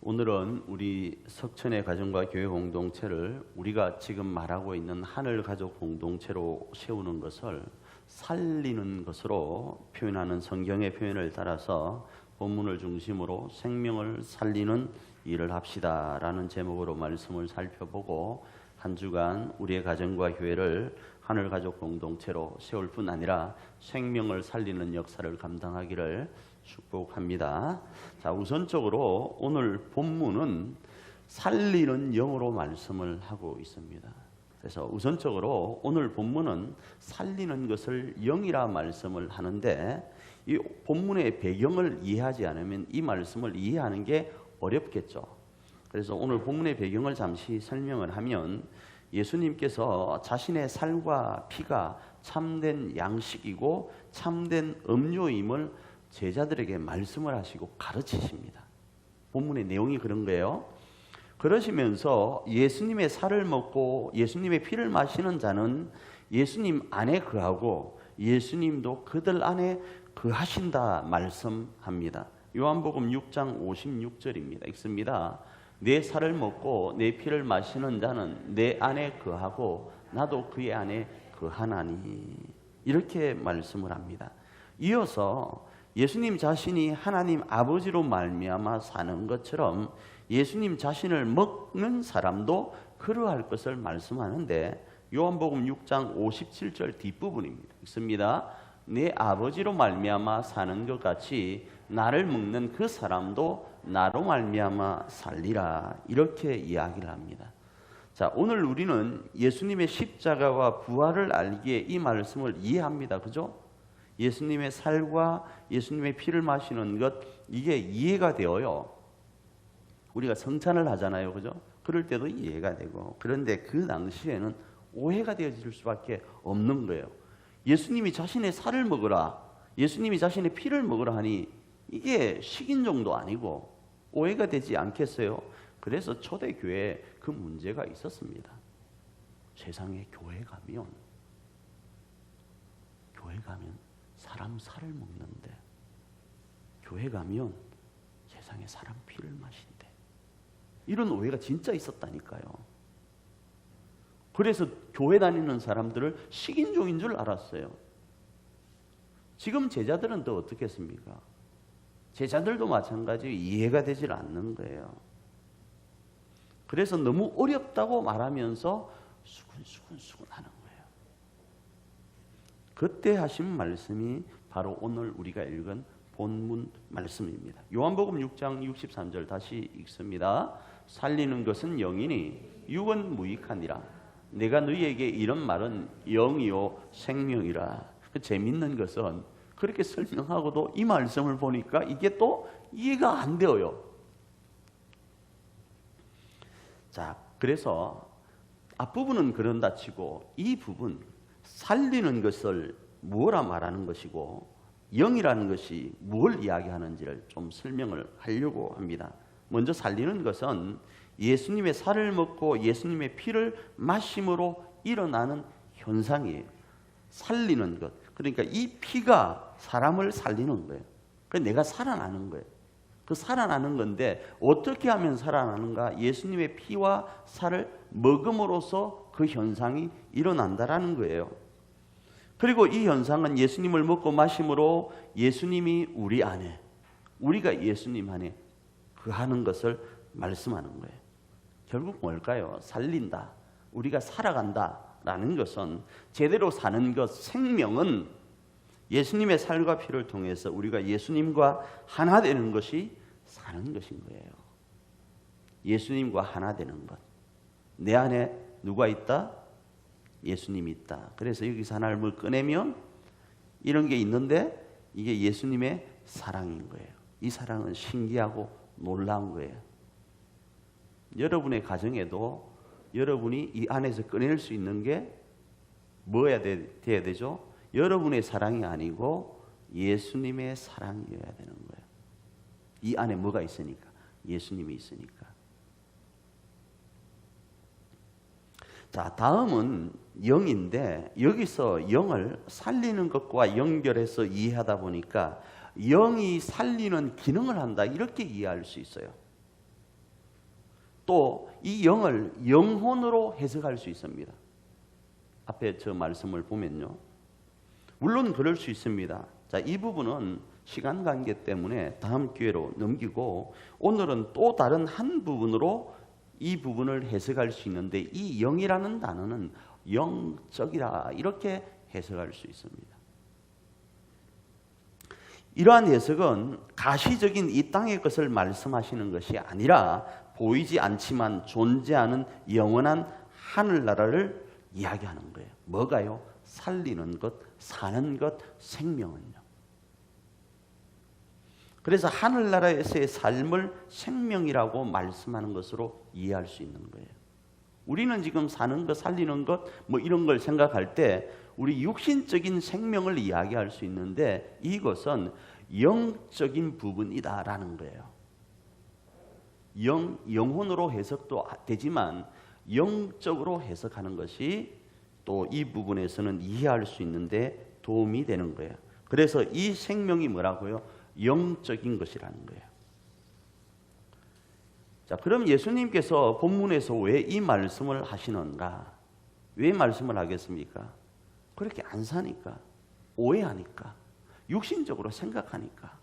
오늘은 우리 석천의 가정과 교회 공동체를 우리가 지금 말하고 있는 하늘 가족 공동체로 세우는 것을 살리는 것으로 표현하는 성경의 표현을 따라서 본문을 중심으로 생명을 살리는 일을 합시다 라는 제목으로 말씀을 살펴보고 한 주간 우리의 가정과 교회를 하늘 가족 공동체로 세울 뿐 아니라 생명을 살리는 역사를 감당하기를 축복합니다. 자, 우선적으로 오늘 본문은 살리는 영으로 말씀을 하고 있습니다. 그래서 우선적으로 오늘 본문은 살리는 것을 영이라 말씀을 하는데 이 본문의 배경을 이해하지 않으면 이 말씀을 이해하는 게 어렵겠죠. 그래서 오늘 본문의 배경을 잠시 설명을 하면 예수님께서 자신의 살과 피가 참된 양식이고 참된 음료임을 제자들에게 말씀을 하시고 가르치십니다. 본문의 내용이 그런 거예요. 그러시면서 예수님의 살을 먹고 예수님의 피를 마시는 자는 예수님 안에 그하고 예수님도 그들 안에 그하신다 말씀합니다. 요한복음 6장 56절입니다. 읽습니다. 내 살을 먹고 내 피를 마시는 자는 내 안에 그하고 나도 그의 안에 그하나니 이렇게 말씀을 합니다. 이어서 예수님 자신이 하나님 아버지로 말미암아 사는 것처럼 예수님 자신을 먹는 사람도 그러할 것을 말씀하는데 요한복음 6장 57절 뒷부분입니다. 있습니다. 내 아버지로 말미암아 사는 것 같이 나를 먹는 그 사람도 나로 말미암아 살리라 이렇게 이야기를 합니다. 자, 오늘 우리는 예수님의 십자가와 부활을 알기에 이 말씀을 이해합니다. 그죠? 예수님의 살과 예수님의 피를 마시는 것 이게 이해가 되어요. 우리가 성찬을 하잖아요. 그죠? 그럴 때도 이해가 되고 그런데 그 당시에는 오해가 되어질 수밖에 없는 거예요. 예수님이 자신의 살을 먹으라. 예수님이 자신의 피를 먹으라 하니 이게 식인종도 아니고 오해가 되지 않겠어요? 그래서 초대교회에 그 문제가 있었습니다. 세상에 교회 가면 교회 가면 사람 살을 먹는데 교회 가면 세상에 사람 피를 마신대. 이런 오해가 진짜 있었다니까요. 그래서 교회 다니는 사람들을 식인종인 줄 알았어요. 지금 제자들은 또 어떻겠습니까? 제자들도 마찬가지 이해가 되질 않는 거예요. 그래서 너무 어렵다고 말하면서 수근수근수근 하는 거예요. 그때 하신 말씀이 바로 오늘 우리가 읽은 본문 말씀입니다. 요한복음 6장 63절 다시 읽습니다. 살리는 것은 영이니 육은 무익하니라. 내가 너희에게 이런 말은 영이요 생명이라. 그 재밌는 것은 그렇게 설명하고도 이 말씀을 보니까 이게 또 이해가 안 되어요. 자, 그래서 앞부분은 그런다 치고 이 부분 살리는 것을 뭐라 말하는 것이고 영이라는 것이 뭘 이야기하는지를 좀 설명을 하려고 합니다. 먼저 살리는 것은 예수님의 살을 먹고 예수님의 피를 마심으로 일어나는 현상이에요. 살리는 것. 그러니까 이 피가 사람을 살리는 거예요. 그 내가 살아나는 거예요. 그 살아나는 건데 어떻게 하면 살아나는가? 예수님의 피와 살을 먹음으로써 그 현상이 일어난다라는 거예요. 그리고 이 현상은 예수님을 먹고 마심으로 예수님이 우리 안에, 우리가 예수님 안에 그 하는 것을 말씀하는 거예요. 결국 뭘까요? 살린다. 우리가 살아간다. 라는 것은 제대로 사는 것, 생명은 예수님의 살과 피를 통해서 우리가 예수님과 하나 되는 것이 사는 것인 거예요. 예수님과 하나 되는 것. 내 안에 누가 있다? 예수님이 있다. 그래서 여기서 하나님을 꺼내면 이런 게 있는데 이게 예수님의 사랑인 거예요. 이 사랑은 신기하고 놀라운 거예요. 여러분의 가정에도 여러분이 이 안에서 꺼낼 수 있는 게 뭐야 돼, 돼야 되죠? 여러분의 사랑이 아니고 예수님의 사랑이어야 되는 거예요. 이 안에 뭐가 있으니까? 예수님이 있으니까. 자, 다음은 영인데 여기서 영을 살리는 것과 연결해서 이해하다 보니까 영이 살리는 기능을 한다 이렇게 이해할 수 있어요. 또 이 영을 영혼으로 해석할 수 있습니다. 앞에 저 말씀을 보면요. 물론 그럴 수 있습니다. 자, 이 부분은 시간 관계 때문에 다음 기회로 넘기고 오늘은 또 다른 한 부분으로 이 부분을 해석할 수 있는데 이 영이라는 단어는 영적이라 이렇게 해석할 수 있습니다. 이러한 해석은 가시적인 이 땅의 것을 말씀하시는 것이 아니라 보이지 않지만 존재하는 영원한 하늘나라를 이야기하는 거예요. 뭐가요? 살리는 것, 사는 것, 생명은요. 그래서 하늘나라에서의 삶을 생명이라고 말씀하는 것으로 이해할 수 있는 거예요. 우리는 지금 사는 것, 살리는 것, 뭐 이런 걸 생각할 때 우리 육신적인 생명을 이야기할 수 있는데 이것은 영적인 부분이다라는 거예요. 영, 영혼으로 해석도 되지만 영적으로 해석하는 것이 또 이 부분에서는 이해할 수 있는데 도움이 되는 거예요. 그래서 이 생명이 뭐라고요? 영적인 것이라는 거예요. 자, 그럼 예수님께서 본문에서 왜 이 말씀을 하시는가? 왜 말씀을 하겠습니까? 그렇게 안 사니까, 오해하니까, 육신적으로 생각하니까.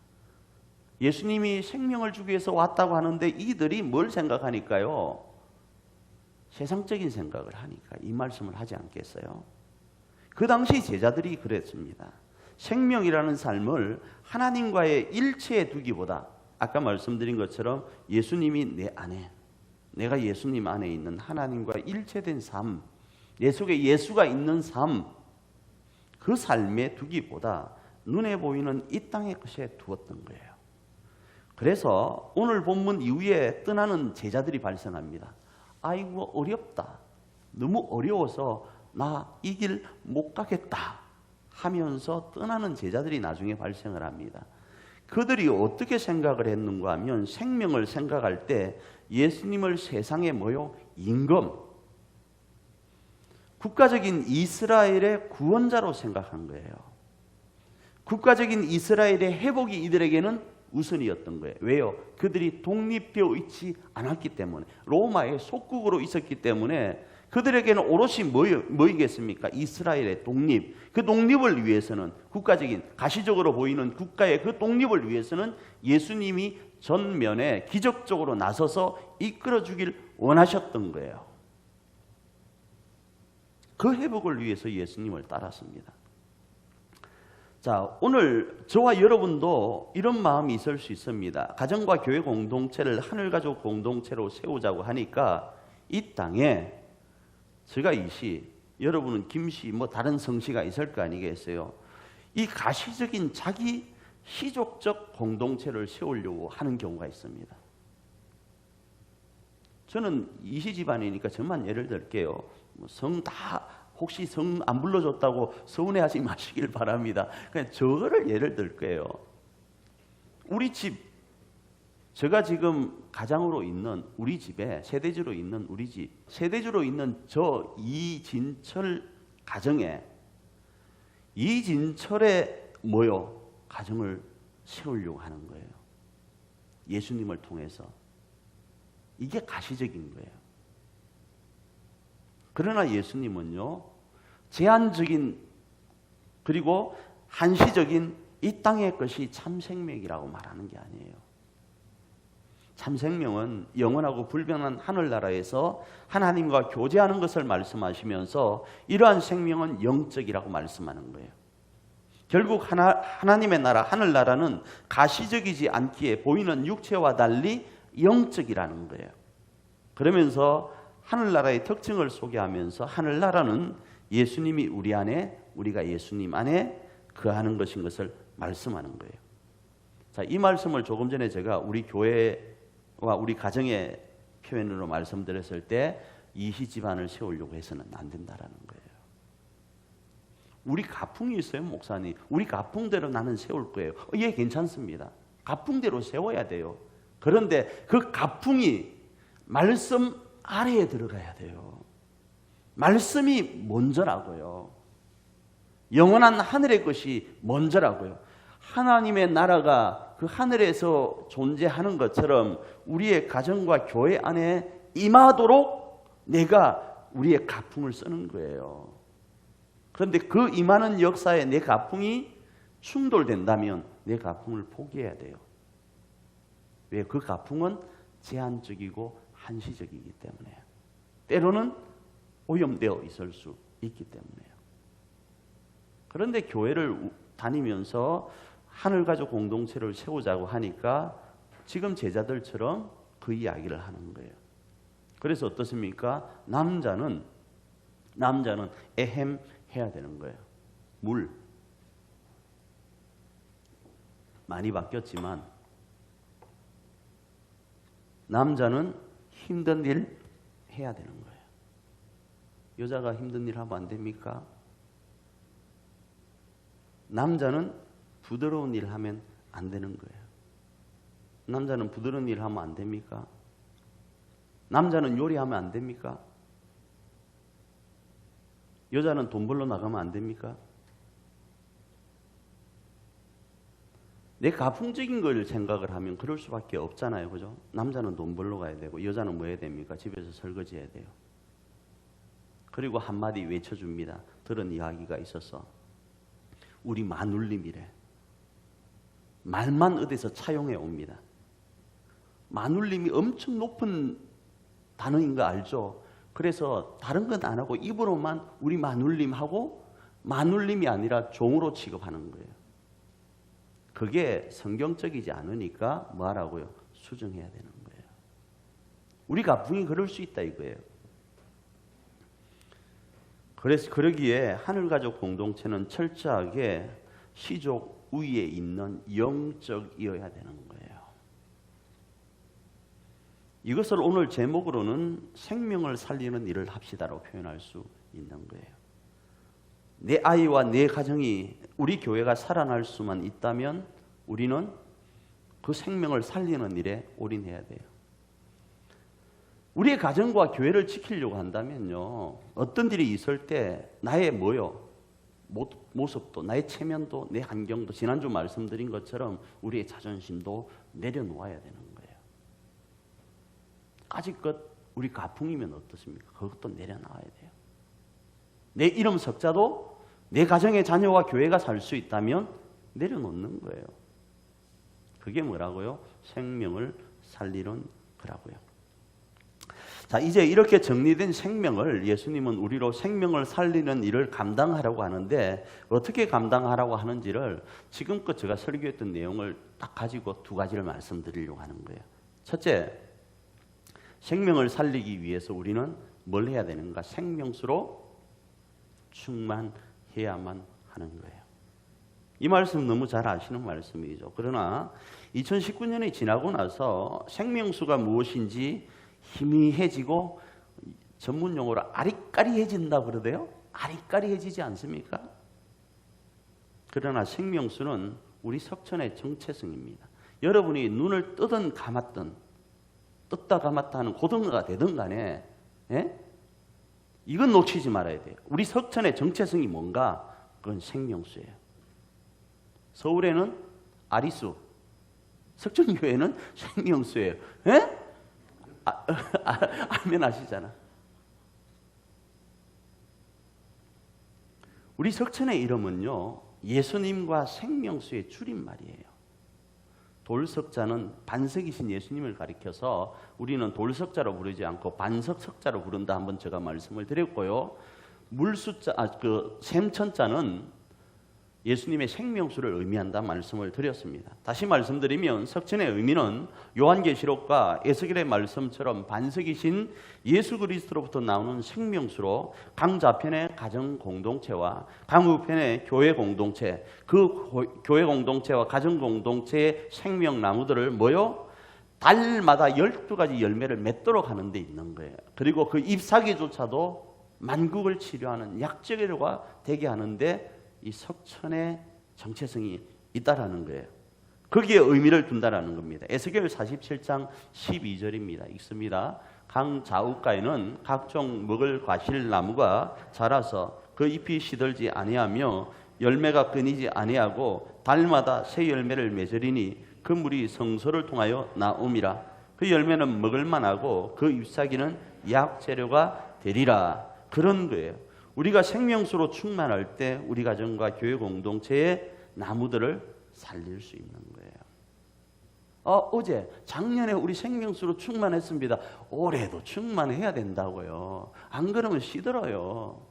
예수님이 생명을 주기 위해서 왔다고 하는데 이들이 뭘 생각하니까요? 세상적인 생각을 하니까 이 말씀을 하지 않겠어요? 그 당시 제자들이 그랬습니다. 생명이라는 삶을 하나님과의 일체에 두기보다 아까 말씀드린 것처럼 예수님이 내 안에 내가 예수님 안에 있는 하나님과 일체된 삶, 내 속에 예수가 있는 삶, 그 삶에 두기보다 눈에 보이는 이 땅의 것에 두었던 거예요. 그래서 오늘 본문 이후에 떠나는 제자들이 발생합니다. 아이고 어렵다. 너무 어려워서 나 이 길 못 가겠다 하면서 떠나는 제자들이 나중에 발생을 합니다. 그들이 어떻게 생각을 했는가 하면 생명을 생각할 때 예수님을 세상에 뭐요? 임금 국가적인 이스라엘의 구원자로 생각한 거예요. 국가적인 이스라엘의 회복이 이들에게는 우선이었던 거예요. 왜요? 그들이 독립되어 있지 않았기 때문에 로마의 속국으로 있었기 때문에 그들에게는 오롯이 뭐 이, 겠습니까 이스라엘의 독립. 그 독립을 위해서는 국가적인 가시적으로 보이는 국가의 그 독립을 위해서는 예수님이 전면에 기적적으로 나서서 이끌어 주길 원하셨던 거예요. 그 회복을 위해서 예수님을 따랐습니다. 자, 오늘 저와 여러분도 이런 마음이 있을 수 있습니다. 가정과 교회 공동체를 하늘 가족 공동체로 세우자고 하니까 이 땅에 제가 이시, 여러분은 김씨, 뭐 다른 성씨가 있을 거 아니겠어요? 이 가시적인 자기 시족적 공동체를 세우려고 하는 경우가 있습니다. 저는 이시 집안이니까 저만 예를 들게요. 뭐 성다 혹시 성 안 불러줬다고 서운해하지 마시길 바랍니다. 그냥 저거를 예를 들 거예요. 우리 집, 제가 지금 가장으로 있는 우리 집에 세대주로 있는 우리 집, 세대주로 있는 저 이진철 가정에 이진철의 모여 가정을 세우려고 하는 거예요. 예수님을 통해서 이게 가시적인 거예요. 그러나 예수님은요, 제한적인 그리고 한시적인 이 땅의 것이 참 생명이라고 말하는 게 아니에요. 참 생명은 영원하고 불변한 하늘나라에서 하나님과 교제하는 것을 말씀하시면서 이러한 생명은 영적이라고 말씀하는 거예요. 결국 하나, 하나님의 나라, 하늘나라는 가시적이지 않기에 보이는 육체와 달리 영적이라는 거예요. 그러면서 하늘나라의 특징을 소개하면서 하늘나라는 예수님이 우리 안에 우리가 예수님 안에 거하는 것인 것을 말씀하는 거예요. 자, 이 말씀을 조금 전에 제가 우리 교회와 우리 가정의 표현으로 말씀드렸을 때 이시 집안을 세우려고 해서는 안 된다라는 거예요. 우리 가풍이 있어요, 목사님. 우리 가풍대로 나는 세울 거예요. 어, 예, 괜찮습니다. 가풍대로 세워야 돼요. 그런데 그 가풍이 말씀 아래에 들어가야 돼요. 말씀이 먼저라고요. 영원한 하늘의 것이 먼저라고요. 하나님의 나라가 그 하늘에서 존재하는 것처럼 우리의 가정과 교회 안에 임하도록 내가 우리의 가풍을 쓰는 거예요. 그런데 그 임하는 역사에 내 가풍이 충돌된다면 내 가풍을 포기해야 돼요. 왜? 그 가풍은 제한적이고 한시적이기 때문에 때로는 오염되어 있을 수 있기 때문에요. 그런데 교회를 다니면서 하늘가족 공동체를 세우자고 하니까 지금 제자들처럼 그 이야기를 하는 거예요. 그래서 어떻습니까? 남자는 남자는 에헴 해야 되는 거예요. 물 많이 바뀌었지만 남자는 힘든 일 해야 되는 거예요. 여자가 힘든 일 하면 안 됩니까? 남자는 부드러운 일 하면 안 되는 거예요. 남자는 부드러운 일 하면 안 됩니까? 남자는 요리하면 안 됩니까? 여자는 돈 벌러 나가면 안 됩니까? 내 가풍적인 걸 생각을 하면 그럴 수밖에 없잖아요. 그죠? 남자는 돈 벌러 가야 되고 여자는 뭐 해야 됩니까? 집에서 설거지 해야 돼요. 그리고 한마디 외쳐줍니다. 들은 이야기가 있었어. 우리 마눌님이래. 말만 어디서 차용해 옵니다. 마눌님이 엄청 높은 단어인 거 알죠? 그래서 다른 건 안 하고 입으로만 우리 마눌님하고 마눌님이 아니라 종으로 취급하는 거예요. 그게 성경적이지 않으니까 뭐 하라고요? 수정해야 되는 거예요. 우리 가풍이 그럴 수 있다 이거예요. 그래서 그러기에 하늘가족 공동체는 철저하게 시족 위에 있는 영적이어야 되는 거예요. 이것을 오늘 제목으로는 생명을 살리는 일을 합시다로 표현할 수 있는 거예요. 내 아이와 내 가정이 우리 교회가 살아날 수만 있다면 우리는 그 생명을 살리는 일에 올인해야 돼요. 우리의 가정과 교회를 지키려고 한다면요. 어떤 일이 있을 때 나의 뭐요? 모습도, 나의 체면도, 내 환경도 지난주 말씀드린 것처럼 우리의 자존심도 내려놓아야 되는 거예요. 아직껏 우리 가풍이면 어떻습니까? 그것도 내려놔야 돼요. 내 이름 석자도 내 가정의 자녀와 교회가 살 수 있다면 내려놓는 거예요. 그게 뭐라고요? 생명을 살리는 거라고요. 자, 이제 이렇게 정리된 생명을 예수님은 우리로 생명을 살리는 일을 감당하라고 하는데 어떻게 감당하라고 하는지를 지금껏 제가 설교했던 내용을 딱 가지고 두 가지를 말씀드리려고 하는 거예요. 첫째, 생명을 살리기 위해서 우리는 뭘 해야 되는가? 생명수로 충만해야만 하는 거예요. 이 말씀 너무 잘 아시는 말씀이죠. 그러나 2019년이 지나고 나서 생명수가 무엇인지 희미해지고 전문 용어로 아리까리해진다 그러대요. 아리까리해지지 않습니까? 그러나 생명수는 우리 석천의 정체성입니다. 여러분이 눈을 뜨든 감았든 떴다 감았다 하는 고등어가 되든 간에 예? 이건 놓치지 말아야 돼요. 우리 석천의 정체성이 뭔가? 그건 생명수예요. 서울에는 아리수, 석천교회는 생명수예요. 예? 아, 아, 알면 아시잖아. 우리 석천의 이름은요, 예수님과 생명수의 줄임말이에요. 돌석자는 반석이신 예수님을 가리켜서 우리는 돌석자로 부르지 않고 반석석자로 부른다 한번 제가 말씀을 드렸고요. 물숫자, 아, 그 샘천자는 예수님의 생명수를 의미한다 말씀을 드렸습니다. 다시 말씀드리면 석천의 의미는 요한계시록과 에스겔의 말씀처럼 반석이신 예수 그리스도로부터 나오는 생명수로 강좌편의 가정 공동체와 강우편의 교회 공동체, 그 교회 공동체와 가정 공동체의 생명 나무들을 모여 달마다 12가지 열매를 맺도록 하는 데 있는 거예요. 그리고 그 잎사귀조차도 만국을 치료하는 약적과 되게 하는데 이 석천의 정체성이 있다라는 거예요. 거기에 의미를 둔다라는 겁니다. 에스겔 47장 12절입니다. 읽습니다. 강 좌우가에는 각종 먹을 과실 나무가 자라서 그 잎이 시들지 아니하며 열매가 끊이지 아니하고 달마다 새 열매를 맺으리니 그 물이 성소를 통하여 나옴이라. 그 열매는 먹을만하고 그 잎사귀는 약 재료가 되리라 그런 거예요. 우리가 생명수로 충만할 때 우리 가정과 교회 공동체의 나무들을 살릴 수 있는 거예요. 어, 어제 작년에 우리 생명수로 충만했습니다. 올해도 충만해야 된다고요. 안 그러면 시들어요.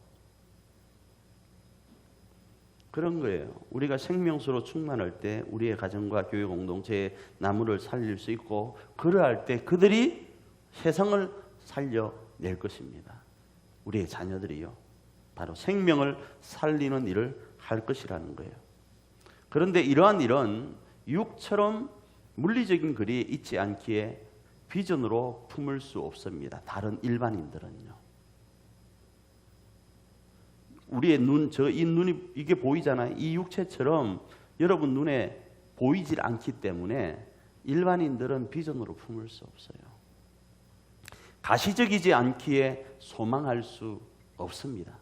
그런 거예요. 우리가 생명수로 충만할 때 우리의 가정과 교회 공동체의 나무를 살릴 수 있고 그러할 때 그들이 세상을 살려낼 것입니다. 우리의 자녀들이요. 바로 생명을 살리는 일을 할 것이라는 거예요. 그런데 이러한 일은 육처럼 물리적인 글이 있지 않기에 비전으로 품을 수 없습니다. 다른 일반인들은요. 우리의 눈, 저 이 눈이 이게 보이잖아요. 이 육체처럼 여러분 눈에 보이질 않기 때문에 일반인들은 비전으로 품을 수 없어요. 가시적이지 않기에 소망할 수 없습니다.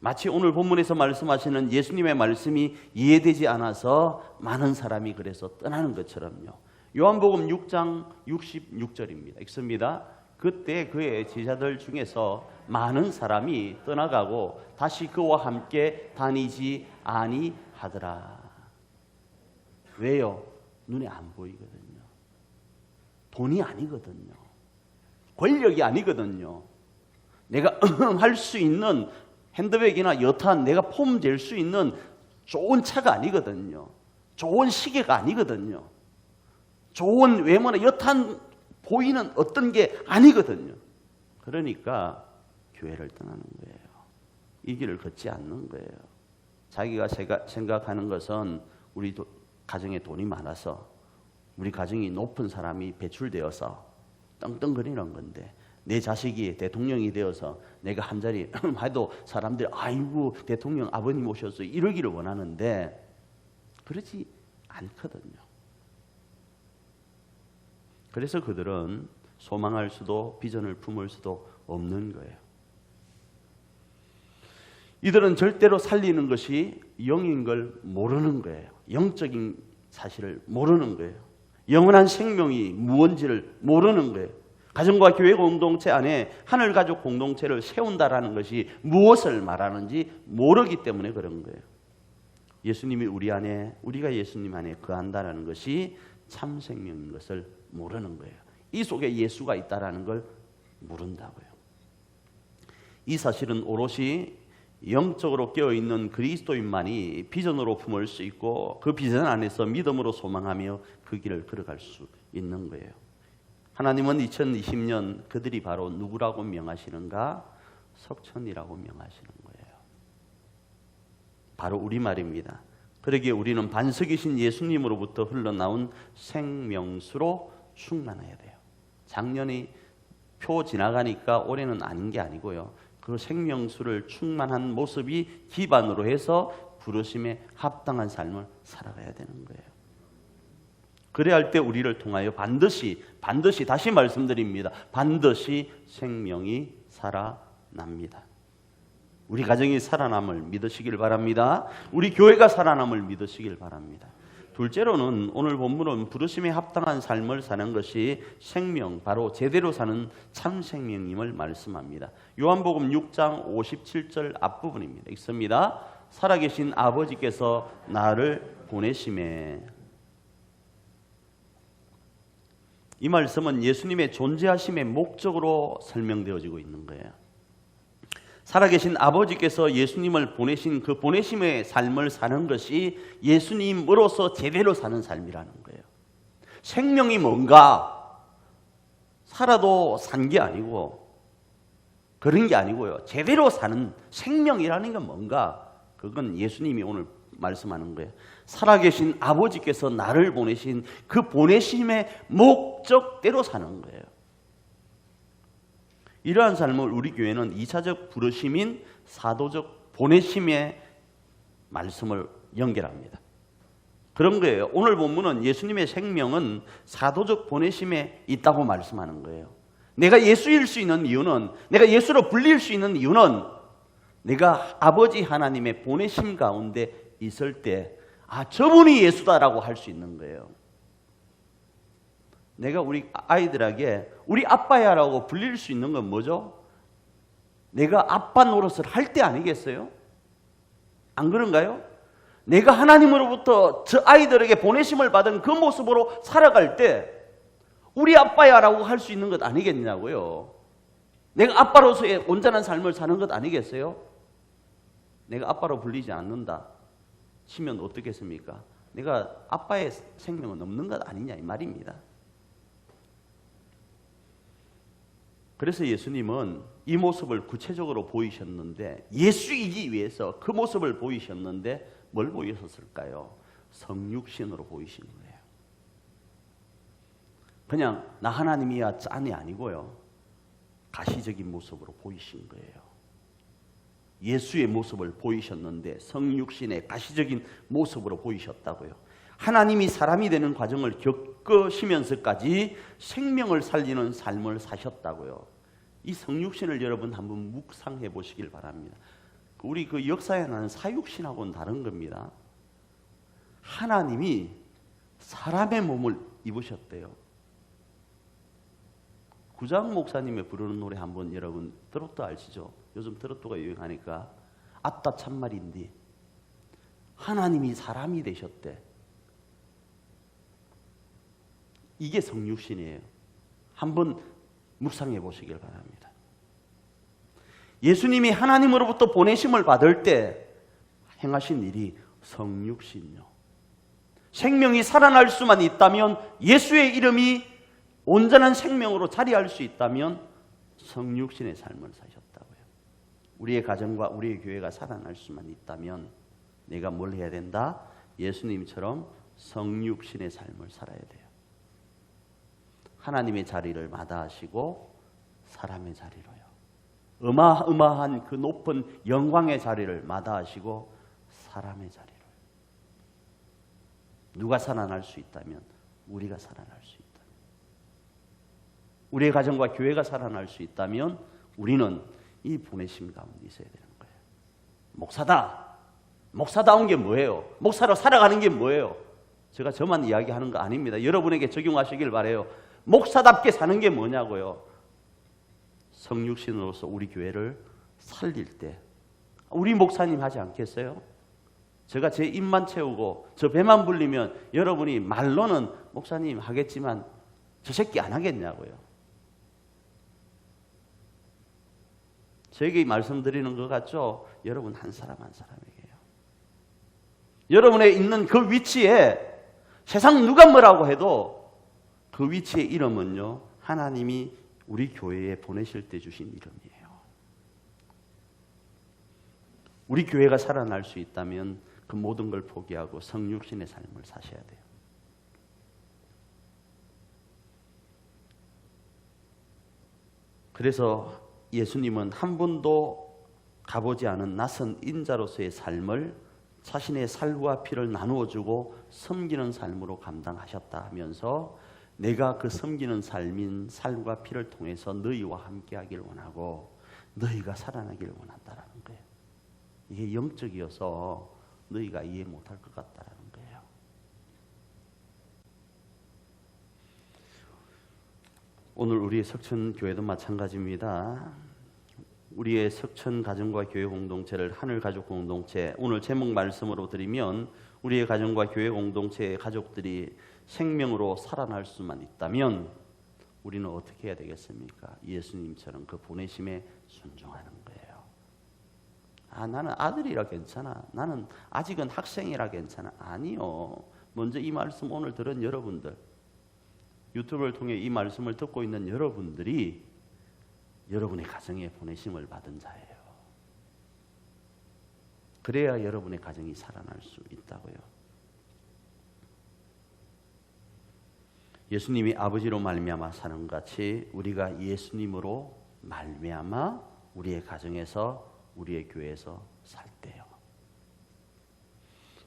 마치 오늘 본문에서 말씀하시는 예수님의 말씀이 이해되지 않아서 많은 사람이 그래서 떠나는 것처럼요. 요한복음 6장 66절입니다. 읽습니다. 그때 그의 제자들 중에서 많은 사람이 떠나가고 다시 그와 함께 다니지 아니하더라. 왜요? 눈에 안 보이거든요. 돈이 아니거든요. 권력이 아니거든요. 내가 할 수 있는 핸드백이나 여탄 내가 폼될 수 있는 좋은 차가 아니거든요. 좋은 시계가 아니거든요. 좋은 외모나 여탄 보이는 어떤 게 아니거든요. 그러니까 교회를 떠나는 거예요. 이 길을 걷지 않는 거예요. 자기가 생각하는 것은 우리 도, 가정에 돈이 많아서 우리 가정이 높은 사람이 배출되어서 떵떵거리는 건데 내 자식이 대통령이 되어서 내가 한 자리 해도 사람들이 아이고 대통령 아버님 오셔서 이러기를 원하는데 그렇지 않거든요. 그래서 그들은 소망할 수도 비전을 품을 수도 없는 거예요. 이들은 절대로 살리는 것이 영인 걸 모르는 거예요. 영적인 사실을 모르는 거예요. 영원한 생명이 무언지를 모르는 거예요. 가정과 교회 공동체 안에 하늘 가족 공동체를 세운다라는 것이 무엇을 말하는지 모르기 때문에 그런 거예요. 예수님이 우리 안에 우리가 예수님 안에 거한다라는 것이 참 생명인 것을 모르는 거예요. 이 속에 예수가 있다라는 걸 모른다고요. 이 사실은 오롯이 영적으로 깨어 있는 그리스도인만이 비전으로 품을 수 있고 그 비전 안에서 믿음으로 소망하며 그 길을 걸어갈 수 있는 거예요. 하나님은 2020년 그들이 바로 누구라고 명하시는가? 석천이라고 명하시는 거예요. 바로 우리 말입니다. 그러기에 우리는 반석이신 예수님으로부터 흘러나온 생명수로 충만해야 돼요. 작년이 표 지나가니까 올해는 아닌 게 아니고요. 그 생명수를 충만한 모습이 기반으로 해서 부르심에 합당한 삶을 살아가야 되는 거예요. 그래야 할 때 우리를 통하여 반드시 반드시 다시 말씀드립니다. 반드시 생명이 살아납니다. 우리 가정이 살아남을 믿으시길 바랍니다. 우리 교회가 살아남을 믿으시길 바랍니다. 둘째로는 오늘 본문은 부르심에 합당한 삶을 사는 것이 생명, 바로 제대로 사는 참 생명임을 말씀합니다. 요한복음 6장 57절 앞부분입니다. 읽습니다. 살아계신 아버지께서 나를 보내심에 이 말씀은 예수님의 존재하심의 목적으로 설명되어지고 있는 거예요. 살아계신 아버지께서 예수님을 보내신 그 보내심의 삶을 사는 것이 예수님으로서 제대로 사는 삶이라는 거예요. 생명이 뭔가 살아도 산 게 아니고 그런 게 아니고요. 제대로 사는 생명이라는 건 뭔가 그건 예수님이 오늘 말씀하는 거예요. 살아계신 아버지께서 나를 보내신 그 보내심의 목 적대로 사는 거예요. 이러한 삶을 우리 교회는 2차적 부르심인 사도적 보내심의 말씀을 연결합니다. 그런 거예요. 오늘 본문은 예수님의 생명은 사도적 보내심에 있다고 말씀하는 거예요. 내가 예수일 수 있는 이유는 내가 예수로 불릴 수 있는 이유는 내가 아버지 하나님의 보내심 가운데 있을 때 아, 저분이 예수다라고 할 수 있는 거예요. 내가 우리 아이들에게 우리 아빠야라고 불릴 수 있는 건 뭐죠? 내가 아빠 노릇을 할 때 아니겠어요? 안 그런가요? 내가 하나님으로부터 저 아이들에게 보내심을 받은 그 모습으로 살아갈 때 우리 아빠야라고 할 수 있는 것 아니겠냐고요. 내가 아빠로서의 온전한 삶을 사는 것 아니겠어요? 내가 아빠로 불리지 않는다. 치면 어떻겠습니까? 내가 아빠의 생명은 없는 것 아니냐 이 말입니다. 그래서 예수님은 이 모습을 구체적으로 보이셨는데 예수이기 위해서 그 모습을 보이셨는데 뭘 보이셨을까요? 성육신으로 보이신 거예요. 그냥 나 하나님이야 짠이 아니고요. 가시적인 모습으로 보이신 거예요. 예수의 모습을 보이셨는데 성육신의 가시적인 모습으로 보이셨다고요. 하나님이 사람이 되는 과정을 겪 으시면서까지 생명을 살리는 삶을 사셨다고요. 이 성육신을 여러분 한번 묵상해 보시길 바랍니다. 우리 그 역사에 나는 사육신하고는 다른 겁니다. 하나님이 사람의 몸을 입으셨대요. 구장 목사님의 부르는 노래 한번 여러분 트로트 아시죠? 요즘 트로트가 유행하니까 아따 참말인디 하나님이 사람이 되셨대. 이게 성육신이에요. 한번 묵상해 보시길 바랍니다. 예수님이 하나님으로부터 보내심을 받을 때 행하신 일이 성육신요. 생명이 살아날 수만 있다면 예수의 이름이 온전한 생명으로 자리할 수 있다면 성육신의 삶을 사셨다고요. 우리의 가정과 우리의 교회가 살아날 수만 있다면 내가 뭘 해야 된다? 예수님처럼 성육신의 삶을 살아야 돼요. 하나님의 자리를 마다하시고 사람의 자리로요. 어마어마한 그 높은 영광의 자리를 마다하시고 사람의 자리로요. 누가 살아날 수 있다면 우리가 살아날 수 있다. 우리의 가정과 교회가 살아날 수 있다면 우리는 이 보내심 가운데 있어야 되는 거예요. 목사다. 목사다운 게 뭐예요? 목사로 살아가는 게 뭐예요? 제가 저만 이야기하는 거 아닙니다. 여러분에게 적용하시길 바래요. 목사답게 사는 게 뭐냐고요. 성육신으로서 우리 교회를 살릴 때 우리 목사님 하지 않겠어요? 제가 제 입만 채우고 저 배만 불리면 여러분이 말로는 목사님 하겠지만 저 새끼 안 하겠냐고요. 저에게 말씀드리는 것 같죠? 여러분 한 사람 한 사람에게요. 여러분의 있는 그 위치에 세상 누가 뭐라고 해도 그 위치의 이름은요, 하나님이 우리 교회에 보내실 때 주신 이름이에요. 우리 교회가 살아날 수 있다면 그 모든 걸 포기하고 성육신의 삶을 사셔야 돼요. 그래서 예수님은 한 번도 가보지 않은 낯선 인자로서의 삶을 자신의 살과 피를 나누어 주고 섬기는 삶으로 감당하셨다 하면서 내가 그 섬기는 삶인 살과 피를 통해서 너희와 함께 하길 원하고 너희가 살아나길 원한다라는 거예요. 이게 영적이어서 너희가 이해 못할 것 같다라는 거예요. 오늘 우리 석천 교회도 마찬가지입니다. 우리의 석천 가정과 교회 공동체를 하늘 가족 공동체 오늘 제목 말씀으로 드리면 우리의 가정과 교회 공동체의 가족들이 생명으로 살아날 수만 있다면 우리는 어떻게 해야 되겠습니까? 예수님처럼 그 보내심에 순종하는 거예요. 아, 나는 아들이라 괜찮아. 나는 아직은 학생이라 괜찮아. 아니요. 먼저 이 말씀 오늘 들은 여러분들, 유튜브를 통해 이 말씀을 듣고 있는 여러분들이 여러분의 가정에 보내심을 받은 자예요. 그래야 여러분의 가정이 살아날 수 있다고요. 예수님이 아버지로 말미암아 사는 같이 우리가 예수님으로 말미암아 우리의 가정에서 우리의 교회에서 살 때요.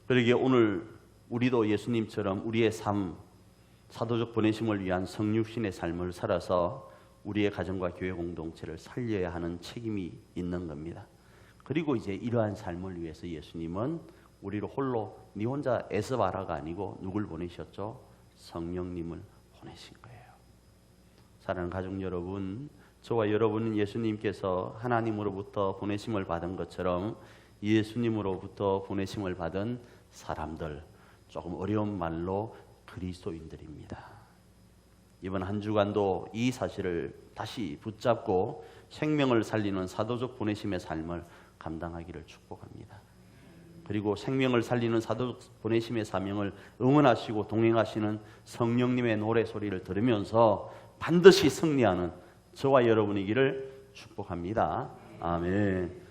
그러기에 오늘 우리도 예수님처럼 우리의 삶 사도적 보내심을 위한 성육신의 삶을 살아서 우리의 가정과 교회 공동체를 살려야 하는 책임이 있는 겁니다. 그리고 이제 이러한 삶을 위해서 예수님은 우리를 홀로 네 혼자 애써봐라가 아니고 누굴 보내셨죠? 성령님을 보내신 거예요. 사랑하는 가족 여러분, 저와 여러분은 예수님께서 하나님으로부터 보내심을 받은 것처럼 예수님으로부터 보내심을 받은 사람들, 조금 어려운 말로 그리스도인들입니다. 이번 한 주간도 이 사실을 다시 붙잡고 생명을 살리는 사도적 보내심의 삶을 감당하기를 축복합니다. 그리고 생명을 살리는 사도적 보내심의 사명을 응원하시고 동행하시는 성령님의 노래 소리를 들으면서 반드시 승리하는 저와 여러분이기를 축복합니다. 아멘.